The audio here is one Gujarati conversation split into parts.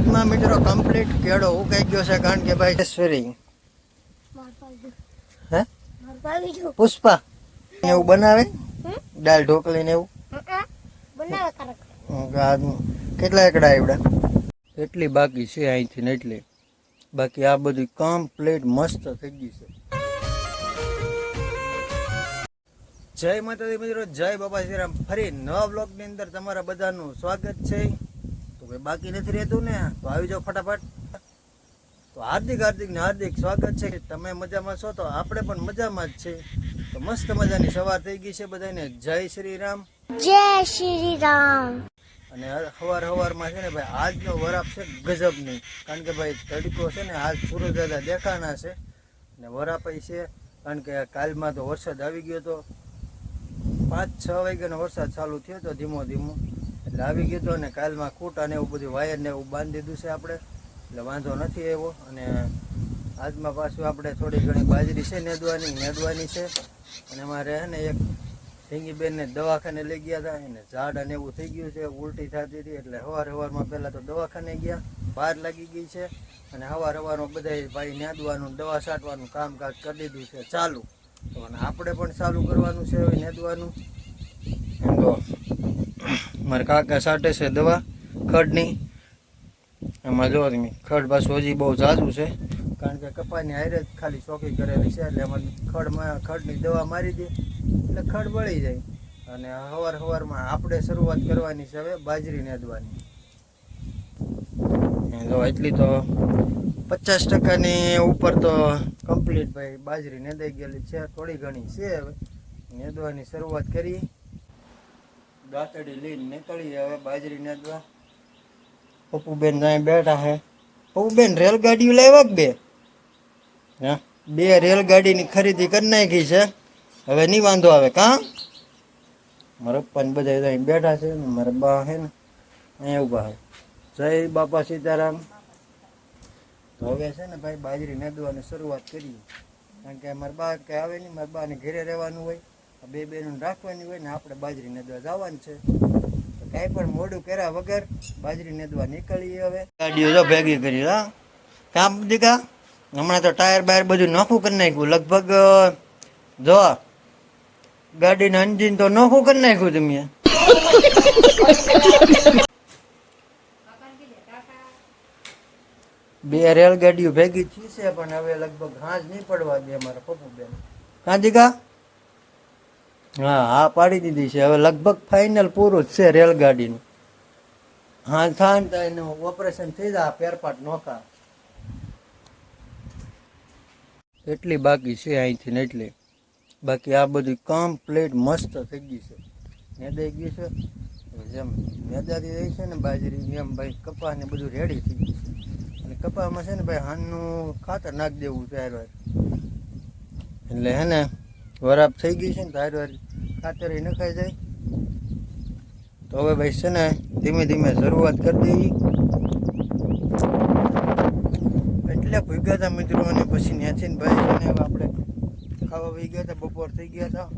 આજમાં મિત્રો કમ્પ્લીટ કેળો ઉકાઈ ગયો છે કારણ કે ભાઈ ઈશ્વરી હે? પુષ્પા. એવું બનાવે? દાળ ઢોકળી ને એવું? કેટલા એકડા આવડા એટલી બાકી છે અહીંથી ને એટલી. બાકી આ બધી કમ્પ્લીટ મસ્ત થઈ ગઈ છે. જય માતાજી મિત્રો, જય બાબા શ્રીરામ ફરી નવા બ્લોગની અંદર તમારા બધાનું સ્વાગત છે. બાકી નથી રહેતું ને તો આવી જાઓ ફટાફટ. તો હાર્દિક હાર્દિક ને હાર્દિક સ્વાગત છે તમે મજામાં છો? તો આપણે પણ મજામાં જ છે. તો મસ્ત મજાની સવાર થઈ ગઈ છે બધાને જય શ્રી રામ જય શ્રી રામ અને સવાર સવારમાં છે ને ભાઈ આજનો વરાપ છે ગજબની. કારણ કે ભાઈ તડકો છે ને આજ સૂરજ દાદા દેખાના છે ને વરાપાઈ છે કારણ કે કાલમાં તો વરસાદ આવી ગયો તો પાંચ છ વાગ્યાનો વરસાદ ચાલુ થયો તો ધીમો ધીમો. એટલે આવી ગયો તો અને કાલમાં ખૂટા અને એવું બધું વાયર ને એવું બાંધી દીધું છે આપણે. એટલે વાંધો નથી એવો. અને આજમાં પાછું આપણે થોડી ઘણી બાજરી છે, નેદવાની નેદવાની છે. અને અમારે ને એક ઢીંગીબેનને દવાખાને લઈ ગયા હતા. એને ઝાડ અને એવું થઈ ગયું છે, ઉલટી થતી હતી. એટલે સવાર સવારમાં પહેલાં તો દવાખાને ગયા. બહાર લાગી ગઈ છે. અને સવાર સવારમાં બધા ભાઈ નેદવાનું, દવા છાંટવાનું કામકાજ કરી દીધું છે, ચાલુ. અને આપણે પણ ચાલુ કરવાનું છે, નેદવાનું. તો મારા કાકા સાટે છે દવા ખડની. એમાં જો તમે ખડ પાછું હજી બહુ ઝાઝું છે. કારણ કે કપાની હારે ખાલી ચોકી કરેલી છે એટલે એમાં ખડમાં ખડની દવા મારી દે એટલે ખડ બળી જાય. અને સવાર સવારમાં આપણે શરૂઆત કરવાની છે હવે બાજરી નેદવાની. જો એટલી તો પચાસ ટકાની ઉપર તો કમ્પ્લીટ ભાઈ બાજરી નેદાઈ ગયેલી છે થોડી ઘણી છે હવે. નેદવાની શરૂઆત કરી. દાંતડી લઈને નીકળીએ હવે બાજરી નેદવા પપ્પુબેન ત્યાં બેઠા હે પપ્પુબેન રેલગાડીઓ લાવ્યા કે બે? હા? બે રેલગાડીની ખરીદી કરી નાખી છે. હવે નહીં વાંધો આવે, કાં? મારા પપ્પાને બધા અહીં બેઠા છે ને મારા બા હે ને, અહીંયા ઊભા છે. જય બાપા સીતારામ. તો હવે છે ને ભાઈ બાજરી નેદવાની શરૂઆત કરીએ. કારણ કે મારા બા કે આવે નહીં, મારા બાને ઘરે રહેવાનું હોય. બે બેનું રાખવાની હોય ને આપણે બાજરી નદવા જવાનું છે. કાંઈ પણ મોડું કર્યા વગર બાજરી નદવા નીકળીએ હવે. ગાડીઓ તો ભેગી કરી, હા. કામ દીકા હમણાં તો ટાયર બાયર બધું નોખું કરી નાખ્યું. લગભગ જો, ગાડીનું એન્જિન તો નોખું કરી નાખ્યું તમે. બે રેલગાડીઓ ભેગી થઈ છે, પણ હવે લગભગ હાજ નહીં પડવા દે અમારા પપ્પુ બેન કાંતિકા હા હા, પાડી દીધી છે. હવે લગભગ ફાઇનલ પૂરું જ છે રેલગાડીનું. હા થાય ને તો એનું ઓપરેશન થઈ જાય પેરપાટ નોખા એટલી બાકી છે અહીંથી ને એટલી. બાકી આ બધી કમ્પ્લીટ મસ્ત થઈ ગઈ છે. મેદાઈ ગયું છે. જેમ મેદાથી રહી છે ને બાજરી, એમ ભાઈ કપા ને બધું રેડી થઈ ગયું છે. અને કપામાં છે ને ભાઈ હાનનું ખાતર નાખી દેવું છે એટલે હે ને વરાપ થઈ ગઈ છે ને તો હારવાર ખાતર નખાઈ જાય. તો હવે ભાઈ છે ને ધીમે ધીમે શરૂઆત કરી દઈએ એટલે ભૂગ્યા હતા મિત્રો અને પછી ત્યાંથી ને ભાઈ છે ને હવે આપણે ખાવા વહી ગયા હતા બપોર થઈ ગયા હતા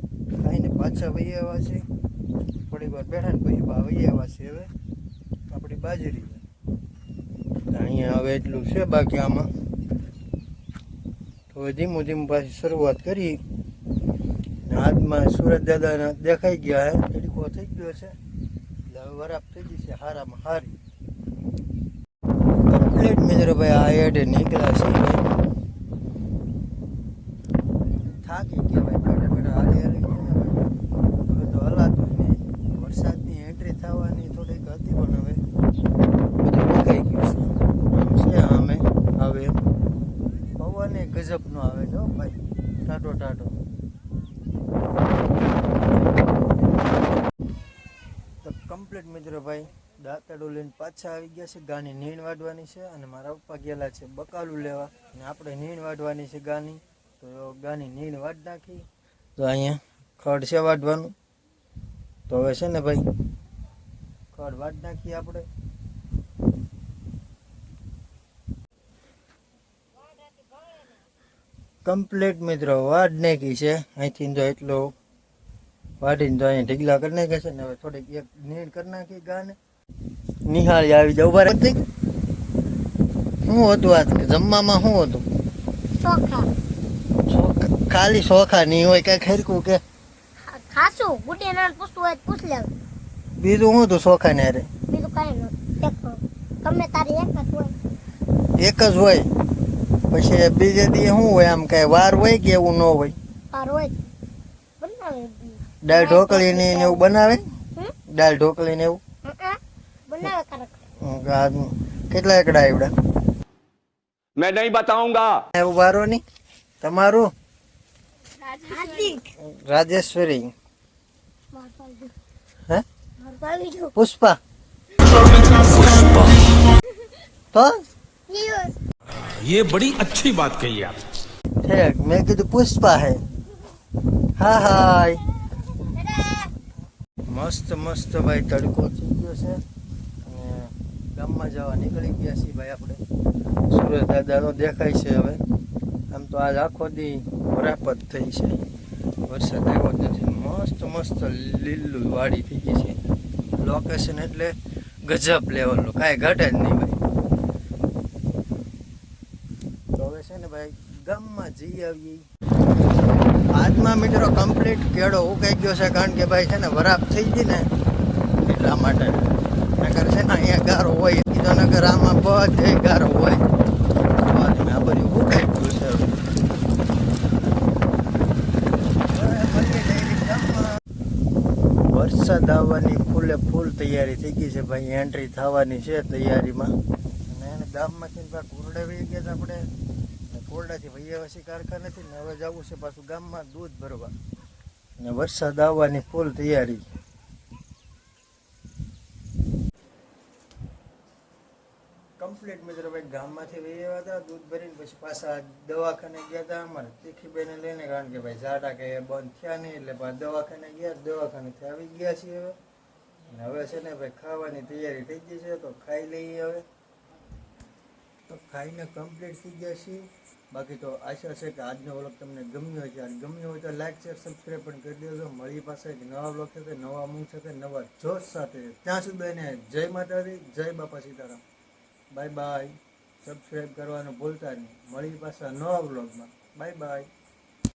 ખાઈને પાછા વહી આવ્યા છે. થોડીક વાર બેઠા ને પછી વહી આવ્યા છે હવે. આપણી બાજરી. અહીંયા હવે એટલું છે બાકી આમાં. તો હવે ધીમું ધીમું પાછી શરૂઆત કરી. હાથમાં સુરત દાદા દેખાઈ ગયા હે, તડકો થઈ ગયો છે. હવે વરાપ થઈ ગઈ છે હારામાં હારી. કમ્પ્લીટ મિત્રો ભાઈ, આ એડ નીકળ્યા છે થાકી ગયા ભાઈ બેઠા બેઠા હાલી હાલી. હવે તો હલાતું જ નહીં. વરસાદની એન્ટ્રી થવાની થોડીક હતી પણ હવે બધું મુકાઈ ગયું છે. છે અમે હવે. પવન એ ગજબનો આવે છે ભાઈ. ટાટો ટાટો તો કમ્પ્લીટ મિત્રો ભાઈ દાંતડું લઈને પાછા આવી ગયા છે. ગાની નીણ વાઢવાની છે અને મારા પપ્પા ગયેલા છે બકાલું લેવા. અને આપણે નીણ વાઢવાની છે ગાની. તો ગાની નીણ વાઢ નાખી. તો અહીંયા ખડ છે વાઢવાનું. તો હવે છે ને ભાઈ, ખડ વાઢ નાખીએ આપણે. કમ્પ્લીટ મિત્રો, વાઢ નાખી છે. અહીંથી તો એટલો વાઢીને તો અહીંયા ઢીગલા કરી નાખે છે ને હવે થોડીક એક નીણ કરી નાખી ગાને. નિહાળી આવી જાવ ઊભા રહે. શું હતું આ? જમવામાં શું હતું? ખાલી ચોખા નહીં હોય કઈ ખેરકું કે? ખાસું ગુડી ના પૂછવું હોય તો પૂછ લેવું. બીજું શું હતું ચોખા ને? બીજું કઈ એક ગમે તારી એક જ હોય. એક જ હોય? પછી બીજે દી શું હોય આમ કઈ વાર હોય કે એવું ન હોય? વાર હોય. દાળ ઢોકળી ને એવું બનાવે હમ? દાળ ઢોકળી ને એવું હં? બનાવે કારક હમ, આ કેટલા એકડા આવડા मैं नहीं बताऊंगा એવું વારો નહીં તમારું હાર્દિક રાજેશ્વરી હે બીજું પુષ્પા તો ये बड़ी अच्छी बात कही आप ઠેક મેં કીધું પુષ્પા હે હા હાય મસ્ત મસ્ત ભાઈ તડકો થઈ ગયો છે. અને ગામમાં જવા નીકળી ગયા છીએ ભાઈ આપણે. સુરત દાદાનો દેખાય છે હવે. આમ તો આજ આખો દી વરાપત થઈ છે. વરસાદ આવ્યો નથી. મસ્ત મસ્ત લીલું વાડી થઈ ગઈ છે. લોકેશન એટલે ગજબ લેવલનું કાંઈ ઘટે જ નહીં ભાઈ. તો હવે છે ને ભાઈ ગામમાં જઈ આવીએ. આજમાં મિત્રો કમ્પ્લીટ કેળો ઉકાઈ ગયો છે કારણ કે ભાઈ છે ને વરાપ થઈ ગઈ ને, એટલા માટે નગર છે ને અહીંયા ગારો હોય કીધો નગર આમાં બધે ગારો હોય. આ બધું ઉકાઈ ગયું છે. વરસાદ આવવાની ફૂલે ફૂલ તૈયારી થઈ ગઈ છે ભાઈ એન્ટ્રી થવાની છે તૈયારીમાં. અને ગામમાંથી પાછા કોરડે ગયા આપણે. ને કોરડાથી વૈયાવાસી કારખાનેથી ને હવે જવું છે પાછું ગામમાં દૂધ ભરવા. ને વરસાદ આવવાની ફૂલ તૈયારી કમ્પ્લીટ મિત્રો ભાઈ, ગામમાંથી વૈયા હતા, દૂધ ભરીને પછી પાછા દવાખાને ગયા હતા અમારે. તીખીબેને લઈને કારણ કે ભાઈ ઝાડા કે બંધ થયા નહીં, એટલે પાછા દવાખાને ગયા, દવાખાનેથી આવી ગયા છીએ હવે. અને હવે છે ને ભાઈ ખાવાની તૈયારી થઈ ગઈ છે, તો ખાઈ લઈએ હવે. તો ખાઈને કમ્પ્લીટ થઈ ગયા છીએ. બાકી તો આશા છે કે આજનો વ્લોગ તમને ગમ્યો છે અને ગમ્યો હોય તો લાઈક શેર સબસ્ક્રાઈબ પણ કરી દેજો. મળી પાસે એક નવા વ્લોગ સાથે નવા મૂંગ સાથે નવા જોશ સાથે. ત્યાં સુધી એને જય માતાજી, જય બાપા સીતારામ. બાય બાય સબસ્ક્રાઈબ કરવાનું ભૂલતા નહીં. મળી પાછા નવા વ્લોગમાં બાય બાય